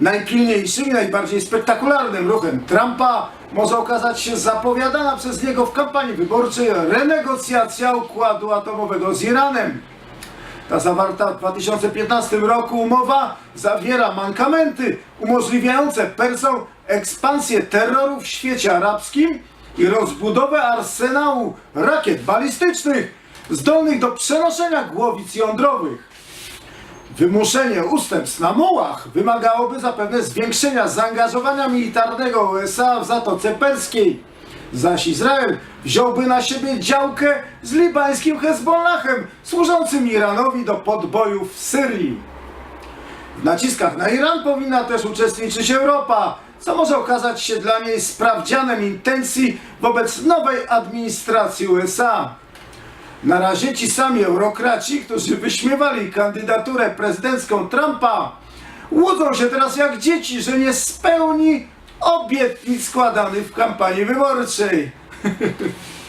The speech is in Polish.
Najpilniejszym i najbardziej spektakularnym ruchem Trumpa może okazać się zapowiadana przez niego w kampanii wyborczej renegocjacja układu atomowego z Iranem. Ta zawarta w 2015 roku umowa zawiera mankamenty umożliwiające Persom ekspansję terroru w świecie arabskim i rozbudowę arsenału rakiet balistycznych zdolnych do przenoszenia głowic jądrowych. Wymuszenie ustępstw na mułach wymagałoby zapewne zwiększenia zaangażowania militarnego USA w Zatoce Perskiej, zaś Izrael wziąłby na siebie działkę z libańskim Hezbollahem, służącym Iranowi do podbojów w Syrii. W naciskach na Iran powinna też uczestniczyć Europa, co może okazać się dla niej sprawdzianem intencji wobec nowej administracji USA. Na razie ci sami eurokraci, którzy wyśmiewali kandydaturę prezydencką Trumpa, łudzą się teraz jak dzieci, że nie spełni obietnic składanych w kampanii wyborczej.